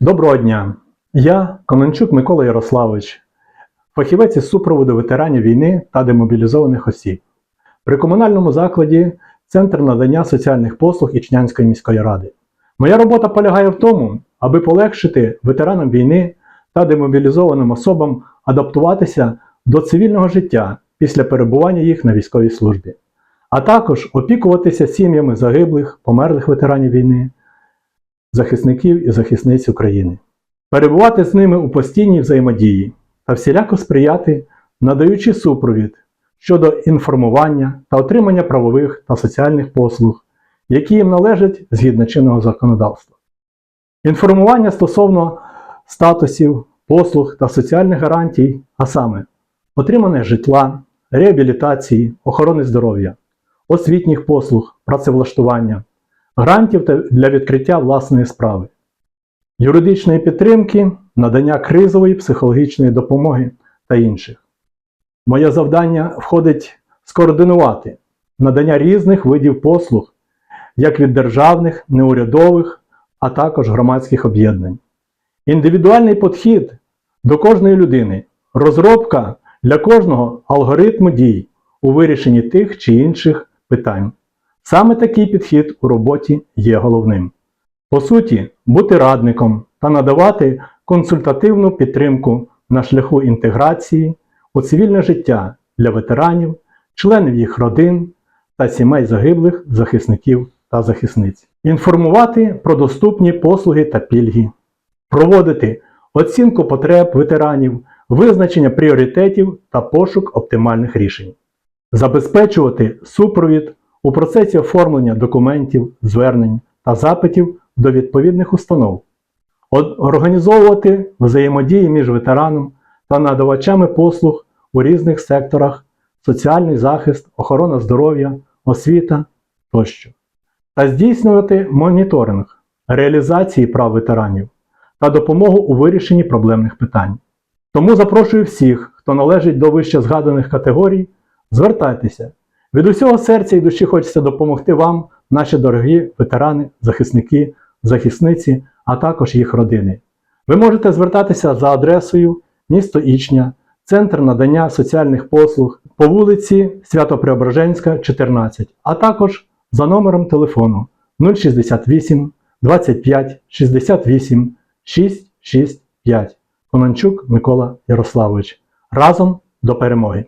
Доброго дня! Я Конончук Микола Ярославович, фахівець із супроводу ветеранів війни та демобілізованих осіб. При комунальному закладі Центр надання соціальних послуг Ічнянської міської ради. Моя робота полягає в тому, аби полегшити ветеранам війни та демобілізованим особам адаптуватися до цивільного життя після перебування їх на військовій службі, а також опікуватися сім'ями загиблих, померлих ветеранів війни, захисників і захисниць України, перебувати з ними у постійній взаємодії та всіляко сприяти, надаючи супровід щодо інформування та отримання правових та соціальних послуг, які їм належать згідно чинного законодавства. Інформування стосовно статусів, послуг та соціальних гарантій, а саме отримання житла, реабілітації, охорони здоров'я, освітніх послуг, працевлаштування, грантів для відкриття власної справи, юридичної підтримки, надання кризової психологічної допомоги та інших. Моє завдання входить скоординувати надання різних видів послуг, як від державних, неурядових, а також громадських об'єднань. Індивідуальний підхід до кожної людини, розробка для кожного алгоритму дій у вирішенні тих чи інших питань. Саме такий підхід у роботі є головним. По суті, бути радником та надавати консультативну підтримку на шляху інтеграції у цивільне життя для ветеранів, членів їх родин та сімей загиблих захисників та захисниць. Інформувати про доступні послуги та пільги, проводити оцінку потреб ветеранів, визначення пріоритетів та пошук оптимальних рішень, забезпечувати супровід у процесі оформлення документів, звернень та запитів до відповідних установ, організовувати взаємодії між ветераном та надавачами послуг у різних секторах соціальний захист, охорона здоров'я, освіта тощо, та здійснювати моніторинг реалізації прав ветеранів та допомогу у вирішенні проблемних питань. Тому запрошую всіх, хто належить до вище згаданих категорій, звертайтеся. Від усього серця і душі хочеться допомогти вам, наші дорогі ветерани, захисники, захисниці, а також їх родини. Ви можете звертатися за адресою місто Ічня, Центр надання соціальних послуг по вулиці Свято-Преображенська, 14, а також за номером телефону 068 25 68 665. Конончук Микола Ярославович. Разом до перемоги!